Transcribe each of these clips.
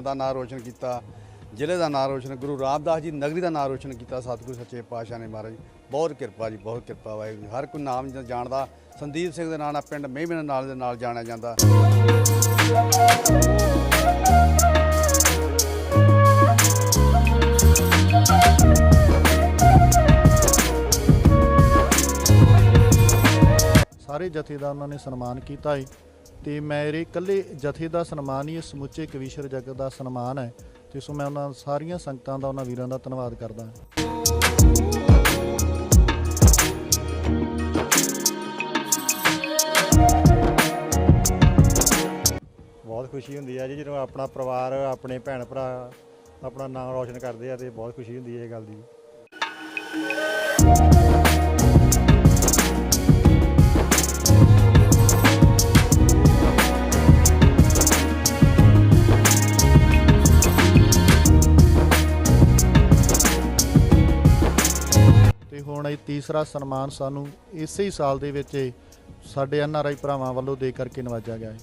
ਪਿੰਡ ਦਾ ਨਾਮ ਰੋਸ਼ਨ ਕੀਤਾ, ਜ਼ਿਲ੍ਹੇ ਦਾ ਨਾਮ ਰੋਸ਼ਨ, ਗੁਰੂ ਰਾਮਦਾਸ ਜੀ ਨਗਰੀ ਦਾ ਨਾਮ ਰੋਸ਼ਨ ਕੀਤਾ, ਸਤਿਗੁਰੂ ਸੱਚੇ ਪਾਤਸ਼ਾਹ ਨੇ ਮਹਾਰਾਜ ਬਹੁਤ ਕਿਰਪਾ ਜੀ, ਬਹੁਤ ਕਿਰਪਾ ਵਾਹਿਗੁਰੂ ਹਰ ਕੋਈ ਨਾਮ ਜਾਣਦਾ, ਸੰਦੀਪ ਸਿੰਘ ਦੇ ਨਾਂ ਨਾਲ, ਪਿੰਡ ਮਹਿਮੇ ਨਾਲ ਦੇ ਨਾਲ ਜਾਣਿਆ ਜਾਂਦਾ। ਸਾਰੇ ਜਥੇ ਦਾ ਉਹਨਾਂ ਨੇ ਸਨਮਾਨ ਕੀਤਾ ਹੈ ਤੇ ਮੇਰੇ ਇਕੱਲੇ ਜਥੇ ਦਾ ਸਨਮਾਨ ਹੀ, ਸਮੁੱਚੇ ਕਵੀਸ਼ਰ ਜਗਤ ਦਾ ਸਨਮਾਨ ਹੈ ਤੇ ਸੋ ਮੈਂ ਉਹਨਾਂ ਸਾਰੀਆਂ ਸੰਗਤਾਂ ਦਾ, ਉਹਨਾਂ ਵੀਰਾਂ ਦਾ ਧੰਨਵਾਦ ਕਰਦਾ ਹਾਂ। ਬਹੁਤ ਖੁਸ਼ੀ ਹੁੰਦੀ ਹੈ ਜੀ, ਜਦੋਂ ਆਪਣਾ ਪਰਿਵਾਰ, ਆਪਣੇ ਭੈਣ ਭਰਾ ਆਪਣਾ ਨਾਮ ਰੌਸ਼ਨ ਕਰਦੇ ਆ ਤੇ ਬਹੁਤ ਖੁਸ਼ੀ ਹੁੰਦੀ ਹੈ ਇਹ ਗੱਲ ਦੀ। ਹੁਣ ਇਹ ਤੀਸਰਾ ਸਨਮਾਨ ਸਾਨੂੰ ਇਸੇ ਹੀ ਸਾਲ ਦੇ ਵਿੱਚ ਸਾਡੇ ਐਨ ਆਰ ਆਈ ਭਰਾਵਾਂ ਵੱਲੋਂ ਦੇ ਕਰਕੇ ਨਵਾਜਿਆ ਗਿਆ ਹੈ।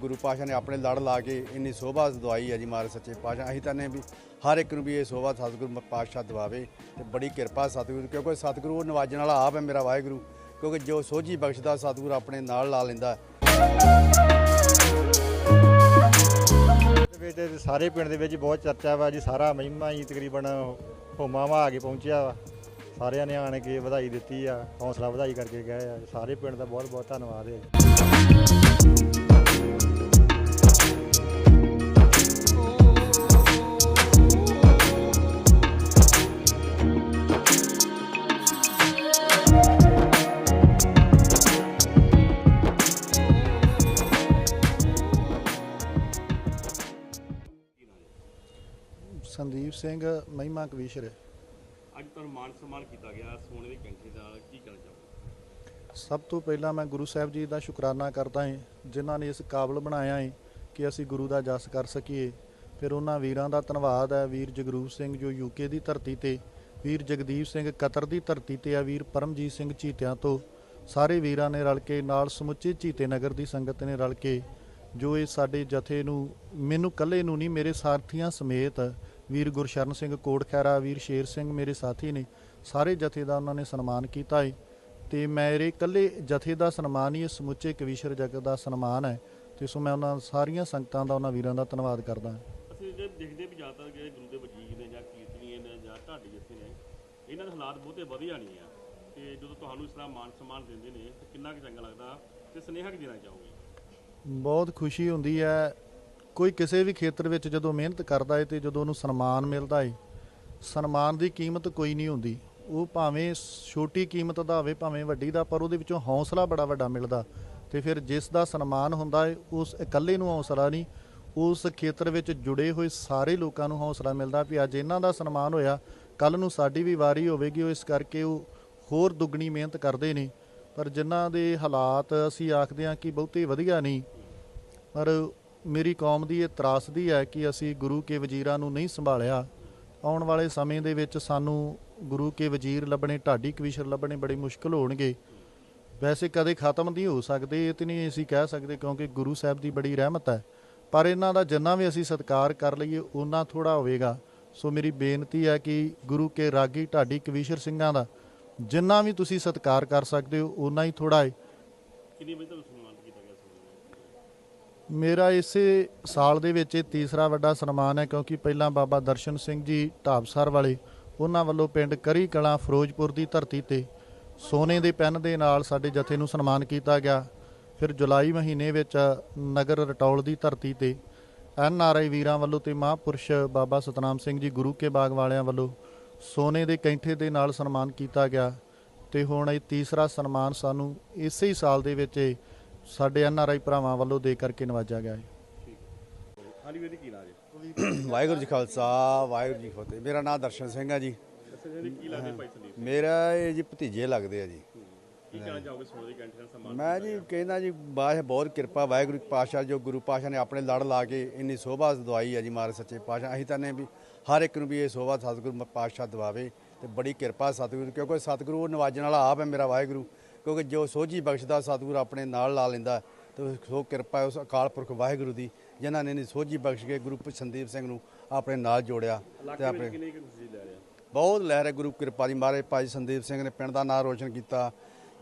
ਗੁਰੂ ਪਾਤਸ਼ਾਹ ਨੇ ਆਪਣੇ ਲੜ ਲਾ ਕੇ ਇੰਨੀ ਸੋਭਾ ਦਵਾਈ ਹੈ ਜੀ ਮਹਾਰਾਜ ਸੱਚੇ ਪਾਤਸ਼ਾਹ। ਅਸੀਂ ਤਾਂ ਨੇ ਵੀ ਹਰ ਇੱਕ ਨੂੰ ਵੀ ਇਹ ਸੋਭਾ ਸਤਿਗੁਰੂ ਮ- ਪਾਤਸ਼ਾਹ ਦਵਾਵੇ ਤੇ ਬੜੀ ਕਿਰਪਾ ਸਤਿਗੁਰੂ ਕਿਉਂਕਿ ਸਤਿਗੁਰੂ ਉਹ ਨਵਾਜਣ ਵਾਲਾ ਆਪ ਹੈ ਮੇਰਾ ਵਾਹਿਗੁਰੂ, ਕਿਉਂਕਿ ਜੋ ਸੋਝੀ ਬਖਸ਼ਦਾ ਸਤਿਗੁਰੂ ਆਪਣੇ ਨਾਲ ਲਾ ਲੈਂਦਾ। ਇਹਦੇ ਸਾਰੇ ਪਿੰਡ ਦੇ ਵਿੱਚ ਬਹੁਤ ਚਰਚਾ ਵਾ ਜੀ, ਸਾਰਾ ਮਹਿਮਾ ਹੀ ਤਕਰੀਬਨ ਹੋਮਾਵਾ ਆ ਕੇ ਪਹੁੰਚਿਆ ਵਾ। ਸਾਰਿਆਂ ਨੇ ਆਣ ਕੇ ਵਧਾਈ ਦਿੱਤੀ ਆ, ਹੌਸਲਾ ਵਧਾਈ ਕਰਕੇ ਗਏ ਆ। ਸਾਰੇ ਪਿੰਡ ਦਾ ਬਹੁਤ ਬਹੁਤ ਧੰਨਵਾਦ ਹੈ ਜੀ। ਸੰਦੀਪ ਸਿੰਘ ਮਹਿਮਾ ਕਵੀਸ਼ਰ। ਅੱਜ ਤੁਹਾਨੂੰ ਮਾਨ ਸਨਮਾਨ ਕੀਤਾ ਗਿਆ ਸੋਨੇ ਦੇ ਕੈਂਠੇ ਦਾ ਕੀ ਕਹਿਣਾ ਚਾਹੋਗੇ? ਸਭ ਤੋਂ ਪਹਿਲਾਂ ਮੈਂ ਗੁਰੂ ਸਾਹਿਬ ਜੀ ਦਾ ਸ਼ੁਕਰਾਨਾ ਕਰਦਾ ਹਾਂ ਜਿਨ੍ਹਾਂ ਨੇ ਇਸ ਕਾਬਲ ਬਣਾਇਆ ਹੈ ਕਿ ਅਸੀਂ ਗੁਰੂ ਦਾ ਜਸ ਕਰ ਸਕੀਏ। ਫਿਰ ਉਹਨਾਂ ਵੀਰਾਂ ਦਾ ਧੰਨਵਾਦ ਹੈ ਵੀਰ ਜਗਰੂਪ ਸਿੰਘ ਜੋ ਯੂਕੇ ਦੀ ਧਰਤੀ ਤੇ ਵੀਰ ਜਗਦੀਪ ਸਿੰਘ ਕਤਰ ਦੀ ਧਰਤੀ ਤੇ ਆ ਵੀਰ ਪਰਮਜੀਤ ਸਿੰਘ ਚੀਤਿਆਂ ਤੋਂ। ਸਾਰੇ ਵੀਰਾਂ ਨੇ ਰਲ ਕੇ ਨਾਲ ਸਮੁੱਚੇ ਚੀਤੇ ਨਗਰ ਦੀ ਸੰਗਤ ਨੇ ਰਲ ਕੇ ਜੋ ਇਹ ਸਾਡੇ ਜਥੇ ਨੂੰ ਮੈਨੂੰ ਇਕੱਲੇ ਨੂੰ ਨਹੀਂ ਮੇਰੇ ਸਾਥੀਆਂ ਸਮੇਤ ਵੀਰ ਗੁਰਸ਼ਰਨ ਸਿੰਘ ਕੋਟਖੈਰਾ ਵੀਰ ਸ਼ੇਰ ਸਿੰਘ ਮੇਰੇ ਸਾਥੀ ਨੇ ਸਾਰੇ ਜਥੇ ਦਾ ਉਹਨਾਂ ਨੇ ਸਨਮਾਨ ਕੀਤਾ ਹੈ ਤੇ ਮੇਰੇ ਇਕੱਲੇ ਜਥੇ ਦਾ ਸਨਮਾਨ ਹੀ ਸਮੁੱਚੇ ਕਵੀਸ਼ਰ ਜਗਤ ਦਾ ਸਨਮਾਨ ਹੈ ਤੇ ਸੋ ਮੈਂ ਉਹਨਾਂ ਸਾਰੀਆਂ ਸੰਗਤਾਂ ਦਾ ਉਹਨਾਂ ਵੀਰਾਂ ਦਾ ਧੰਨਵਾਦ ਕਰਦਾ ਹਾਂ। ਅਸੀਂ ਜੇ ਦੇਖਦੇ ਵੀ ਜ਼ਿਆਦਾਤਰ ਜਿਹੜੇ ਗੁਰੂ ਦੇ ਵਜੀਰ ਨੇ ਜਾਂ ਕੀਰਤਨੀਏ ਨੇ ਜਾਂ ਢਾਡੀ ਜਿੱਥੇ ਨੇ ਇਹਨਾਂ ਦੇ ਹਾਲਾਤ ਬਹੁਤੇ ਵਧੀਆ ਨਹੀਂ ਆ ਤੇ ਜਦੋਂ ਤੁਹਾਨੂੰ ਇਸ ਤਰ੍ਹਾਂ ਮਾਨ ਸਨਮਾਨ ਦਿੰਦੇ ਨੇ ਤੇ ਕਿੰਨਾ ਕੁ ਚੰਗਾ ਲੱਗਦਾ ਤੇ ਸੁਨੇਹਾ ਕੀ ਦੇਣਾ ਚਾਹੋਗੇ? ਬਹੁਤ ਖੁਸ਼ੀ ਹੁੰਦੀ ਹੈ ਕੋਈ ਕਿਸੇ ਵੀ ਖੇਤਰ ਵਿੱਚ ਜਦੋਂ ਮਿਹਨਤ ਕਰਦਾ ਏ ਤੇ ਜਦੋਂ ਉਹਨੂੰ ਸਨਮਾਨ ਮਿਲਦਾ ਏ, ਸਨਮਾਨ ਦੀ ਕੀਮਤ ਕੋਈ ਨਹੀਂ ਹੁੰਦੀ। ਉਹ ਭਾਵੇਂ ਛੋਟੀ ਕੀਮਤ ਦਾ ਹੋਵੇ, ਭਾਵੇਂ ਵੱਡੀ ਦਾ, ਪਰ ਉਹਦੇ ਵਿੱਚੋਂ ਹੌਸਲਾ ਬੜਾ ਵੱਡਾ ਮਿਲਦਾ। ਤੇ ਫਿਰ ਜਿਸ ਦਾ ਸਨਮਾਨ ਹੁੰਦਾ ਹੈ ਉਸ ਇਕੱਲੇ ਨੂੰ ਹੌਸਲਾ ਨਹੀਂ, ਉਸ ਖੇਤਰ ਵਿੱਚ ਜੁੜੇ ਹੋਏ ਸਾਰੇ ਲੋਕਾਂ ਨੂੰ ਹੌਸਲਾ ਮਿਲਦਾ ਵੀ ਅੱਜ ਇਹਨਾਂ ਦਾ ਸਨਮਾਨ ਹੋਇਆ ਕੱਲ ਨੂੰ ਸਾਡੀ ਵੀ ਵਾਰੀ ਹੋਵੇਗੀ, ਉਹ ਇਸ ਕਰਕੇ ਉਹ ਹੋਰ ਦੁੱਗਣੀ ਮਿਹਨਤ ਕਰਦੇ ਨੇ। ਪਰ ਜਿਨ੍ਹਾਂ ਦੇ ਹਾਲਾਤ ਅਸੀਂ ਆਖਦੇ ਹਾਂ ਕਿ ਬਹੁਤੇ ਵਧੀਆ ਨਹੀਂ, ਪਰ ਮੇਰੀ ਕੌਮ ਦੀ ਇਹ ਤਰਾਸਦੀ ਹੈ ਕਿ ਅਸੀਂ ਗੁਰੂ ਕੇ ਵਜ਼ੀਰਾਂ ਨੂੰ ਨਹੀਂ ਸੰਭਾਲਿਆ। ਆਉਣ ਵਾਲੇ ਸਮੇਂ ਦੇ ਵਿੱਚ ਸਾਨੂੰ ਗੁਰੂ ਕੇ ਵਜ਼ੀਰ ਲੱਭਣੇ, ਢਾਡੀ ਕਵੀਸ਼ਰ ਲੱਭਣੇ ਬੜੇ ਮੁਸ਼ਕਲ ਹੋਣਗੇ। ਵੈਸੇ ਕਦੇ ਖਤਮ ਨਹੀਂ ਹੋ ਸਕਦੇ, ਇਹ ਤੇ ਨਹੀਂ ਅਸੀਂ ਕਹਿ ਸਕਦੇ ਕਿਉਂਕਿ ਗੁਰੂ ਸਾਹਿਬ ਦੀ ਬੜੀ ਰਹਿਮਤ ਹੈ। ਪਰ ਇਹਨਾਂ ਦਾ ਜਿੰਨਾ ਵੀ ਅਸੀਂ ਸਤਿਕਾਰ ਕਰ ਲਈਏ ਉਹਨਾਂ ਥੋੜਾ ਹੋਵੇਗਾ। ਸੋ ਮੇਰੀ ਬੇਨਤੀ ਹੈ ਕਿ ਗੁਰੂ ਕੇ ਰਾਗੀ, ਢਾਡੀ ਕਵੀਸ਼ਰ ਸਿੰਘਾਂ ਦਾ ਜਿੰਨਾ ਵੀ ਤੁਸੀਂ ਸਤਿਕਾਰ ਕਰ ਸਕਦੇ ਹੋ ਉਹਨਾਂ ਹੀ ਥੋੜਾ ਹੈ। ਕਿੰਨੀ ਵਜੇ ਤੁਹਾਨੂੰ ਸਨਮਾਨ ਕੀਤਾ ਗਿਆ ਸੋਨੇ ਮੇਰਾ ਇਸੇ ਸਾਲ ਦੇ ਵਿੱਚ ਇਹ ਤੀਸਰਾ ਵੱਡਾ ਸਨਮਾਨ ਹੈ ਕਿਉਂਕਿ ਪਹਿਲਾਂ ਬਾਬਾ ਦਰਸ਼ਨ ਸਿੰਘ ਜੀ ਢਾਬਸਰ ਵਾਲੇ, ਉਹਨਾਂ ਵੱਲੋਂ ਪਿੰਡ ਕਰੀ ਕਲਾਂ ਫਿਰੋਜ਼ਪੁਰ ਦੀ ਧਰਤੀ ਤੇ ਸੋਨੇ ਦੇ ਪੈਨ ਦੇ ਨਾਲ ਸਾਡੇ ਜਥੇ ਨੂੰ ਸਨਮਾਨ ਕੀਤਾ ਗਿਆ। ਫਿਰ ਜੁਲਾਈ ਮਹੀਨੇ ਵਿੱਚ ਨਗਰ ਰਟੌਲ ਦੀ ਧਰਤੀ ਤੇ ਐਨ ਆਰ ਆਈ ਵੀਰਾਂ ਵੱਲੋਂ ਤੇ ਮਹਾਂਪੁਰਸ਼ ਬਾਬਾ ਸਤਨਾਮ ਸਿੰਘ ਜੀ ਗੁਰੂ ਕੇ ਬਾਗ ਵਾਲਿਆਂ ਵੱਲੋਂ ਸੋਨੇ ਦੇ ਕੈਂਠੇ ਦੇ ਨਾਲ ਸਨਮਾਨ ਕੀਤਾ ਗਿਆ ਤੇ ਹੁਣ ਇਹ ਤੀਸਰਾ ਸਨਮਾਨ ਸਾਨੂੰ ਇਸੇ ਹੀ ਸਾਲ ਦੇ ਵਿੱਚ ਸਾਡੇ ਐਨ ਆਰ ਆਈ ਭਰਾਵਾਂ ਵੱਲੋਂ ਦੇ ਕਰਕੇ ਨਵਾਜਿਆ ਗਿਆ ਹੈ। ਹਾਂਜੀ ਵੀਰ ਜੀ ਕੀ ਨਾਮ ਜੀ? ਵਾਹਿਗੁਰੂ ਜੀ ਖਾਲਸਾ ਵਾਹਿਗੁਰੂ ਜੀ ਫਤਿਹ। ਮੇਰਾ ਨਾਮ ਦਰਸ਼ਨ ਸਿੰਘ ਹੈ ਜੀ। ਦੱਸੋ ਜੀ ਕੀ ਲੱਗਦੇ ਭਾਈ ਸੰਦੀਪ? ਮੇਰਾ ਇਹ ਜੀ ਭਤੀਜੇ ਲੱਗਦੇ ਆ ਜੀ। ਕੀ ਕਹਿਣਾ ਚਾਹੋਗੇ ਸੋਨੇ ਦੀ ਕੈਂਠੀ ਨਾਲ ਸਨਮਾਨ ਮੈਂ ਜੀ ਕਹਿੰਦਾ ਜੀ ਬਾਹ ਬਹੁਤ ਕਿਰਪਾ ਵਾਹਿਗੁਰੂ ਪਾਤਸ਼ਾਹ ਜੋ ਗੁਰੂ ਪਾਤਸ਼ਾਹ ਨੇ ਆਪਣੇ ਲੜ ਲਾ ਕੇ ਇੰਨੀ ਸੋਭਾ ਦਵਾਈ ਹੈ ਜੀ ਮਾਰੇ ਸੱਚੇ ਪਾਤਸ਼ਾਹ ਅਸੀਂ ਤਾਂ ਨੇ ਵੀ ਹਰ ਇੱਕ ਨੂੰ ਵੀ ਇਹ ਸੋਭਾ ਸਤਿਗੁਰੂ ਪਾਤਸ਼ਾਹ ਦਵਾਵੇ ਤੇ ਬੜੀ ਕਿਰਪਾ ਸਤਿਗੁਰੂ ਕਿਉਂਕਿ ਸਤਿਗੁਰੂ ਉਹ ਨਵਾਜਣ ਵਾਲਾ ਆਪ ਹੈ ਮੇਰਾ ਵਾਹਿਗੁਰੂ। ਕਿਉਂਕਿ ਜੋ ਸੋਝੀ ਬਖਸ਼ਦਾ ਸਤਿਗੁਰੂ ਆਪਣੇ ਨਾਲ ਲਾ ਲੈਂਦਾ ਤੇ ਸੋ ਕਿਰਪਾ ਉਸ ਅਕਾਲ ਪੁਰਖ ਵਾਹਿਗੁਰੂ ਦੀ ਜਿਨ੍ਹਾਂ ਨੇ ਸੋਝੀ ਬਖਸ਼ ਕੇ ਗੁਰੂ ਸੰਦੀਪ ਸਿੰਘ ਨੂੰ ਆਪਣੇ ਨਾਲ ਜੋੜਿਆ ਤੇ ਆਪਣੇ ਬਹੁਤ ਲਹਿਰ ਗੁਰੂ ਕਿਰਪਾ ਦੀ। ਮਹਾਰਾਜ ਭਾਈ ਸੰਦੀਪ ਸਿੰਘ ਨੇ ਪਿੰਡ ਦਾ ਨਾਮ ਰੋਸ਼ਨ ਕੀਤਾ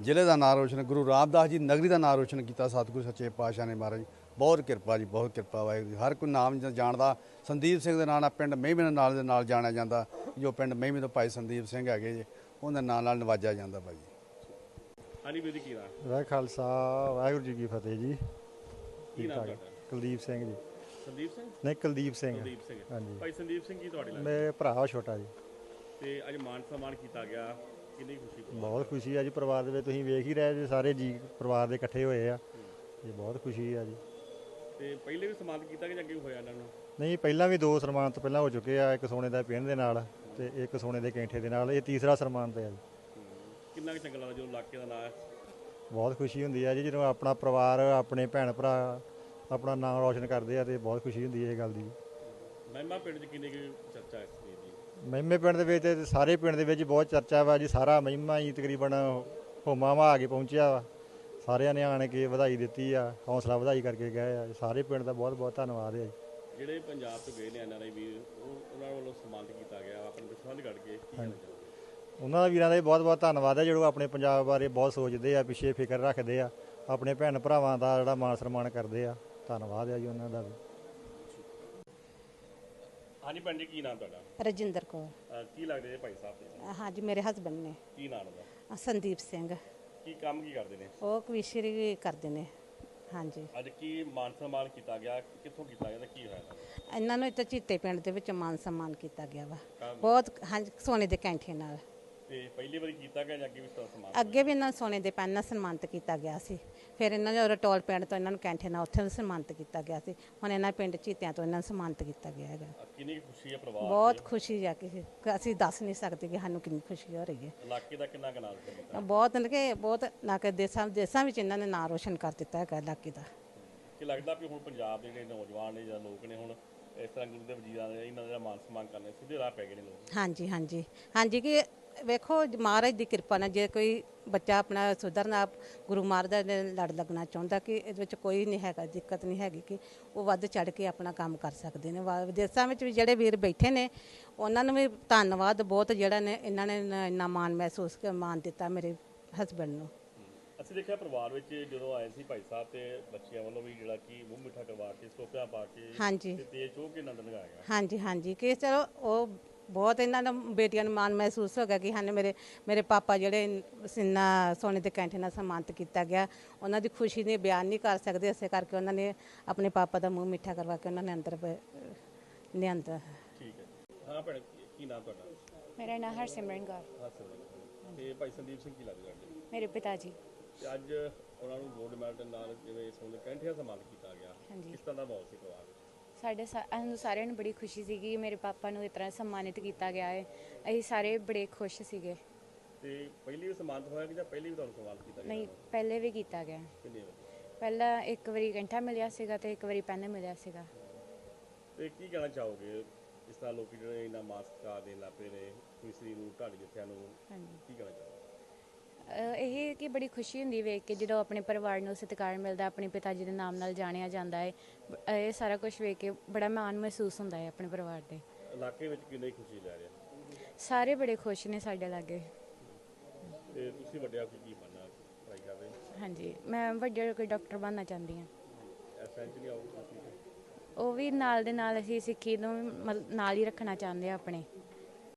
ਜ਼ਿਲ੍ਹੇ ਦਾ ਨਾਮ ਰੋਸ਼ਨ ਗੁਰੂ ਰਾਮਦਾਸ ਜੀ ਨਗਰੀ ਦਾ ਨਾਮ ਰੋਸ਼ਨ ਕੀਤਾ ਸਤਿਗੁਰੂ ਸੱਚੇ ਪਾਤਸ਼ਾਹ ਨੇ ਮਹਾਰਾਜ ਬਹੁਤ ਕਿਰਪਾ ਜੀ ਬਹੁਤ ਕਿਰਪਾ ਵਾਹਿਗੁਰੂ। ਹਰ ਕੋਈ ਨਾਮ ਜਾਣਦਾ ਸੰਦੀਪ ਸਿੰਘ ਦੇ ਨਾਂ ਨਾਲ ਪਿੰਡ ਮਹਿਮੇ ਨਾਲ ਦੇ ਨਾਲ ਜਾਣਿਆ ਜਾਂਦਾ ਜੋ ਪਿੰਡ ਮਹਿਮੇ ਤੋਂ ਭਾਈ ਸੰਦੀਪ ਸਿੰਘ ਹੈਗੇ ਜੀ ਉਹਨਾਂ ਨਾਂ ਨਾਲ ਨਵਾਜਿਆ ਜਾਂਦਾ ਭਾਈ ਹਾਂਜੀ ਵੀਰ ਜੀ ਕੀ ਨਾਮ? ਵਾਹਿ ਖਾਲਸਾ ਵਾਹਿਗੁਰੂ ਜੀ ਕੀ ਫਤਿਹ ਜੀ। ਕੀ ਨਾਮ। ਤੁਹਾਡਾ? ਕੁਲਦੀਪ ਸਿੰਘ ਜੀ। ਸੰਦੀਪ ਸਿੰਘ? ਨਹੀਂ ਕੁਲਦੀਪ ਸਿੰਘ। ਸੰਦੀਪ ਸਿੰਘ। ਹਾਂਜੀ। ਭਾਈ ਸੰਦੀਪ ਸਿੰਘ ਕੀ ਤੁਹਾਡੇ ਲੱਗਦਾ ਮੇਰੇ ਭਰਾ ਛੋਟਾ ਜੀ। ਤੇ ਅੱਜ ਮਾਨ ਸਨਮਾਨ ਕੀਤਾ ਗਿਆ। ਕਿੰਨੀ ਖੁਸ਼ੀ ਬਹੁਤ ਖੁਸ਼ੀ ਆ ਜੀ ਪਰਿਵਾਰ ਦੇ ਵਿੱਚ। ਤੁਸੀਂ ਵੇਖ ਹੀ ਰਹੇ ਜੀ ਸਾਰੇ ਜੀ ਪਰਿਵਾਰ ਦੇ ਇਕੱਠੇ ਹੋਏ ਆ। ਜੀ ਬਹੁਤ ਖੁਸ਼ੀ ਆ ਜੀ। ਤੇ ਪਹਿਲੇ ਵੀ ਸਨਮਾਨ ਕੀਤਾ ਕਿ ਜਾਂ ਅੱਗੇ ਹੋਇਆ ਇਹਨਾਂ ਨੂੰ? ਨਹੀਂ ਪਹਿਲਾਂ ਵੀ ਦੋ ਸਨਮਾਨ ਤੋਂ ਪਹਿਲਾਂ ਹੋ ਚੁੱਕੇ ਆ। ਇੱਕ ਸੋਨੇ ਦਾ ਪਿੰਨ ਦੇ ਨਾਲ ਤੇ ਇੱਕ ਸੋਨੇ ਦੇ ਕੈਂਠੇ ਦੇ ਨਾਲ। ਇਹ ਤੀਸਰਾ ਸਨਮਾਨ ਤੇ ਆ ਜੀ। ਕਿੰਨਾ ਕੁ ਚੰਗਾ ਲੱਗਦਾ ਜਦੋਂ ਇਲਾਕੇ ਦਾ ਨਾਂ ਬਹੁਤ ਖੁਸ਼ੀ ਹੁੰਦੀ ਆ ਜੀ ਜਦੋਂ ਆਪਣਾ ਪਰਿਵਾਰ ਆਪਣੇ ਭੈਣ ਭਰਾ ਆਪਣਾ ਨਾਮ ਰੌਸ਼ਨ ਕਰਦੇ ਆ ਤੇ ਬਹੁਤ ਖੁਸ਼ੀ ਹੁੰਦੀ ਹੈ ਇਹ ਗੱਲ ਦੀ। ਮਹਿਮਾ ਪਿੰਡ 'ਚ ਕਿੰਨੀ ਕੁ ਚਰਚਾ ਹੈ ਇਸ ਚੀਜ਼ ਦੀ? ਮਹਿਮੇ ਪਿੰਡ ਦੇ ਵਿੱਚ ਤੇ ਸਾਰੇ ਪਿੰਡ ਦੇ ਵਿੱਚ ਬਹੁਤ ਚਰਚਾ ਵਾ ਜੀ ਸਾਰਾ ਮਹਿਮਾ ਹੀ ਤਕਰੀਬਨ ਹੋਮਾਵਾ ਆ ਕੇ ਪਹੁੰਚਿਆ ਵਾ। ਸਾਰਿਆਂ ਨੇ ਆਣ ਕੇ ਵਧਾਈ ਦਿੱਤੀ ਆ ਹੌਸਲਾ ਵਧਾਈ ਕਰਕੇ ਗਏ ਆ। ਸਾਰੇ ਪਿੰਡ ਦਾ ਬਹੁਤ ਬਹੁਤ ਧੰਨਵਾਦ ਹੈ ਜੀ। ਜਿਹੜੇ ਪੰਜਾਬ ਤੋਂ ਗਏ ਨੇ ਐਨਆਰਆਈ ਵੀਰ ਉਹ ਉਹਨਾਂ ਵੱਲੋਂ ਸਨਮਾਨਿਤ ਕੀਤਾ ਗਿਆ ਆਪਣੇ ਵਿਸ਼ਵਾਸ ਕੱਢ ਕੇ ਕੀ ਕਹਿਣਾ ਚਾਹੋਗੇ? ਉਹਨਾਂ ਦਾ ਵੀਰਾਂ ਦਾ ਵੀ ਬਹੁਤ ਬਹੁਤ ਧੰਨਵਾਦ ਹੈ ਜਿਹੜੇ ਆਪਣੇ ਪੰਜਾਬ ਬਾਰੇ ਬਹੁਤ ਸੋਚਦੇ ਆ ਪਿੱਛੇ ਫਿਕਰ ਰੱਖਦੇ ਆ ਆਪਣੇ ਭੈਣ ਭਰਾਵਾਂ ਦਾ ਜਿਹੜਾ ਮਾਣ ਸਨਮਾਨ ਕਰਦੇ ਆ। ਧੰਨਵਾਦ ਹੈ ਜੀ ਉਹਨਾਂ ਦਾ ਵੀ। ਹਾਂਜੀ ਭੈਣ ਜੀ ਕੀ ਨਾਮ ਤੁਹਾਡਾ? ਰਜਿੰਦਰ ਕੌਰ। ਅਹ ਕੀ ਲੱਗਦੇ ਜੀ ਭਾਈ ਸਾਹਿਬ ਦੇ? ਹਾਂਜੀ ਮੇਰੇ ਹਸਬੰਡ ਨੇ। ਕੀ ਨਾਮ ਦਾ ਸੰਦੀਪ ਸਿੰਘ। ਕੀ ਕੰਮ ਕੀ ਕਰਦੇ ਨੇ? ਉਹ ਕਵੀਸ਼ਰੀ ਕਰਦੇ ਨੇ। ਹਾਂਜੀ। ਅੱਜ ਕੀ ਮਾਨ ਸਨਮਾਨ ਕੀਤਾ ਗਿਆ? ਕਿੱਥੋਂ ਕੀਤਾ ਗਿਆ ਤੇ ਕੀ ਹੋਇਆ? ਇਹਨਾਂ ਨੂੰ ਇੱਥੇ ਚੀਤੇ ਪਿੰਡ ਦੇ ਵਿੱਚ ਮਾਨ ਸਨਮਾਨ ਕੀਤਾ ਗਿਆ ਵਾ? ਬਹੁਤ ਹਾਂਜੀ ਸੋਨੇ ਦੇ ਕੈਂਠੇ ਨਾਲ। ਤੇ ਪਹਿਲੀ ਵਾਰੀ ਕੀਤਾ ਗਿਆ ਜਾਂ ਅੱਗੇ ਵੀ ਸਨਮਾਨ ਅੱਗੇ ਵੀ ਇਹਨਾਂ ਨੂੰ ਸੋਨੇ ਦੇ ਪੈਨ ਨਾਲ ਸਨਮਾਨਿਤ ਕੀਤਾ ਗਿਆ ਸੀ। ਫਿਰ ਇਹਨਾਂ ਨੂੰ ਰਟੋਲ ਪਿੰਡ ਤੋਂ ਇਹਨਾਂ ਨੂੰ ਕੈਂਠੇ ਨਾਲ ਉੱਥੇ ਸਨਮਾਨਿਤ ਕੀਤਾ ਗਿਆ ਸੀ। ਹੁਣ ਇਹਨਾਂ ਪਿੰਡ ਚੀਤਿਆਂ ਤੋਂ ਇਹਨਾਂ ਨੂੰ ਸਨਮਾਨਿਤ ਕੀਤਾ ਗਿਆ ਹੈਗਾ। ਕਿੰਨੀ ਖੁਸ਼ੀ ਹੈ ਪਰਿਵਾਰ ਬਹੁਤ ਖੁਸ਼ੀ ਆ ਕਿ ਅਸੀਂ ਦੱਸ ਨਹੀਂ ਸਕਦੇ ਕਿ ਸਾਨੂੰ ਕਿੰਨੀ ਖੁਸ਼ੀ ਹੋ ਰਹੀ ਹੈ। ਇਲਾਕੇ ਦਾ ਕਿੰਨਾ ਕਨਾਲ ਕੀਤਾ ਬਹੁਤ ਮਤਲਬ ਕਿ ਬਹੁਤ ਨਾ ਕਿ ਦੇਸਾਂ ਦੇਸਾਂ ਵਿੱਚ ਇਹਨਾਂ ਨੇ ਨਾਂ ਰੋਸ਼ਨ ਕਰ ਦਿੱਤਾ ਹੈਗਾ ਇਲਾਕੇ ਦਾ। ਕਿ ਲੱਗਦਾ ਵੀ ਹੁਣ ਪੰਜਾਬ ਦੇ ਜਿਹੜੇ ਨੌਜਵਾਨ ਨੇ ਜਾਂ ਲੋਕ ਨੇ ਹੁਣ ਇਸ ਤਰ੍ਹਾਂ ਗੁਰੂ ਦੇ ਵਜੀਰਾਂ ਦੇ ਇਹਨਾਂ ਦਾ ਮਾਨ ਸਨਮਾਨ ਕਰਨੇ ਸਿੱਧੇ ਰਾਹ ਪੈ ਗਏ ਨੇ ਲੋਕ। ਹਾਂਜੀ ਹਾਂਜੀ। ਹਾਂਜੀ ਕਿ ਵੇਖੋ, ਮਹਾਰਾਜ ਦੀ ਕਿਰਪਾ ਨਾਲ ਜੇ ਕੋਈ ਬੱਚਾ ਆਪਣਾ ਸੁਧਰਨਾ ਗੁਰੂ ਮਹਾਰਾਜ ਦੇ ਲੜ ਲੱਗਣਾ ਚਾਹੁੰਦਾ ਕਿ ਇਹਦੇ ਵਿੱਚ ਕੋਈ ਨਹੀਂ ਹੈਗਾ, ਦਿੱਕਤ ਨਹੀਂ ਹੈਗੀ ਕਿ ਉਹ ਵੱਧ ਚੜ ਕੇ ਆਪਣਾ ਕੰਮ ਕਰ ਸਕਦੇ ਨੇ। ਵਾ- ਵਿਦੇਸ਼ਾਂ ਵਿੱਚ ਵੀ ਜਿਹੜੇ ਵੀਰ ਬੈਠੇ ਨੇ, ਉਹਨਾਂ ਨੂੰ ਵੀ ਧੰਨਵਾਦ ਬਹੁਤ ਜਿਹੜਾ ਨੇ, ਇਹਨਾਂ ਨੇ ਇੰਨਾ ਮਾਣ ਮਹਿਸੂਸ ਮਾਣ ਦਿੱਤਾ ਮੇਰੇ ਹਸਬੰਡ ਨੂੰ। ਅਸੀਂ ਦੇਖਿਆ ਪਰਿਵਾਰ ਵਿੱਚ ਜਦੋਂ ਆਏ ਸੀ ਭਾਈ ਸਾਹਿਬ ਤੇ ਬੱਚਿਆਂ ਵੱਲੋਂ ਵੀ ਜਿਹੜਾ ਕਿ ਮੂੰਹ ਮਿੱਠਾ ਕਰਵਾ ਕੇ ਸਟੋਪਿਆਂ ਪਾ ਕੇ ਹਾਂਜੀ। ਤੇ ਤੇਜ ਚੋਹ ਕੇ ਆਨੰਦ ਲਗਾਇਆ। ਗਿਆ ਹਾਂਜੀ ਹਾਂਜੀ। ਕਿ ਚਲੋ ਉਹ ਬਹੁਤ ਇਹਨਾਂ ਨੂੰ ਬੇਟੀਆਂ ਨੂੰ ਮਾਣ ਮਹਿਸੂਸ ਹੋ ਗਿਆ ਕਿ ਹਨ ਮੇਰੇ ਮੇਰੇ ਪਾਪਾ ਜਿਹੜੇ ਸਿੰਨਾ ਸੋਨੇ ਦੇ ਕੈਂਠੇ ਨਾਲ ਸਨਮਾਨਿਤ ਕੀਤਾ ਗਿਆ। ਉਹਨਾਂ ਦੀ ਖੁਸ਼ੀ ਨੇ ਬਿਆਨ ਨਹੀਂ ਕਰ ਸਕਦੇ ਇਸੇ ਕਰਕੇ ਉਹਨਾਂ ਨੇ ਆਪਣੇ ਪਾਪਾ ਦਾ ਮੂੰਹ ਮਿੱਠਾ ਕਰਵਾ ਕੇ ਉਹਨਾਂ ਨੇ ਅੰਦਰ ਬ- ਲਿਆਂਦਾ ਠੀਕ ਹੈ ਹਾਂ ਭੈਣ ਕੀ- ਕੀ ਨਾਮ ਤੁਹਾਡਾ? ਮੇਰਾ ਨਾਮ ਹਰਸਿਮਰਨ ਕੌਰ। ਹਾਂ ਸਰ ਤੇ ਭਾਈ ਸੰਦੀਪ ਸਿੰਘ ਕੀ ਲੱਗਦਾ ਮੇਰੇ ਪਿਤਾ ਜੀ। ਤੇ ਅੱਜ ਉਹਨਾਂ ਨੂੰ ਗੋਲਡ ਮੈਡਲ ਦੇ ਨਾਲ ਜਿਵੇਂ ਸੋਨੇ ਕੈਂਠਿਆਂ ਸਨਮਾਨ ਕੀਤਾ ਗਿਆ। ਹਾਂਜੀ। ਕਿਸ ਤਰ੍ਹਾਂ ਦਾ ਮਾਹੌਲ ਸੀ ਪਰਿਵਾਰ ਵਿੱਚ? ਸਾਡੇ ਸਾ- ਸਾਨੂੰ ਸਾਰਿਆਂ ਨੂੰ ਬੜੀ ਖੁਸ਼ੀ ਸੀਗੀ ਕਿ ਮੇਰੇ ਪਾਪਾ ਨੂੰ ਇਸ ਤਰ੍ਹਾਂ ਸਨਮਾਨਿਤ ਕੀਤਾ ਗਿਆ ਹੈ। ਅਸੀਂ ਸਾਰੇ ਬੜੇ ਖੁਸ਼ ਸੀਗੇ। ਤੇ ਪਹਿਲੀ ਵੀ ਸਨਮਾਨਿਤ ਹੋਇਆ ਕਿ ਜਾਂ ਪਹਿਲੀ ਵੀ ਤੁਹਾਨੂੰ ਸਨਮਾਨਿਤ ਕੀਤਾ ਗਿਆ? ਨਹੀਂ ਪਹਿਲੇ ਵੀ ਕੀਤਾ ਗਿਆ। ਕਿੰਨੇ ਵਾਰੀ? ਪਹਿਲਾਂ ਇੱਕ ਵਾਰੀ ਘੰਟਾ ਮਿਲਿਆ ਸੀਗਾ ਤੇ ਇੱਕ ਵਾਰੀ ਪੈਨ ਮਿਲਿਆ ਸੀਗਾ। ਤੇ ਕੀ ਕਹਿਣਾ ਚਾਹੋਗੇ? ਇਸ ਤਰ੍ਹਾਂ ਲੋਕੀ ਜਿਹੜੇ ਇਹਨਾਂ ਮਾਸਕਾ ਦੇਣ ਲੱਗ ਪਏ ਨੇ ਮਿਸਰੀ ਨੂੰ ਢਾਡੀ ਜੱਥਿਆਂ ਨੂੰ ਹਾਂਜੀ। ਕੀ ਕਹਿਣਾ ਚਾਹੋਗੇ? ਇਹ ਕਿ ਬੜੀ ਖੁਸ਼ੀ ਹੁੰਦੀ ਵੇਖ ਕੇ ਜਦੋਂ ਆਪਣੇ ਪਰਿਵਾਰ ਨੂੰ ਸਤਿਕਾਰ ਮਿਲਦਾ ਆਪਣੇ ਪਿਤਾ ਜੀ ਦੇ ਨਾਮ ਨਾਲ ਜਾਣਿਆ ਜਾਂਦਾ ਹੈ ਇਹ ਸਾਰਾ ਕੁਝ ਵੇਖ ਕੇ ਬੜਾ ਮਾਣ ਮਹਿਸੂਸ ਹੁੰਦਾ ਹੈ ਆਪਣੇ ਪਰਿਵਾਰ ਦੇ। ਇਲਾਕੇ ਵਿੱਚ ਕਿੰਨੀ ਖੁਸ਼ੀ ਲੈ ਰਿਹਾ ਸਾਰੇ ਬੜੇ ਖੁਸ਼ ਨੇ ਸਾਡੇ ਲਾਗੇ। ਤੇ ਤੁਸੀਂ ਵੱਡਿਆ ਕੀ ਕੀ ਬਣਨਾ ਟਰਾਈ ਕਰ ਰਹੇ ਹਾਂਜੀ ਮੈਂ ਵੱਡੇ ਹੋ ਕੇ ਡਾਕਟਰ ਬਣਨਾ ਚਾਹੁੰਦੀ ਹਾਂ। ਉਹ ਵੀ ਨਾਲ ਦੇ ਨਾਲ ਅਸੀਂ ਸਿੱਖੀ ਨੂੰ ਨਾਲ ਹੀ ਰੱਖਣਾ ਚਾਹੁੰਦੇ ਆ ਆਪਣੇ।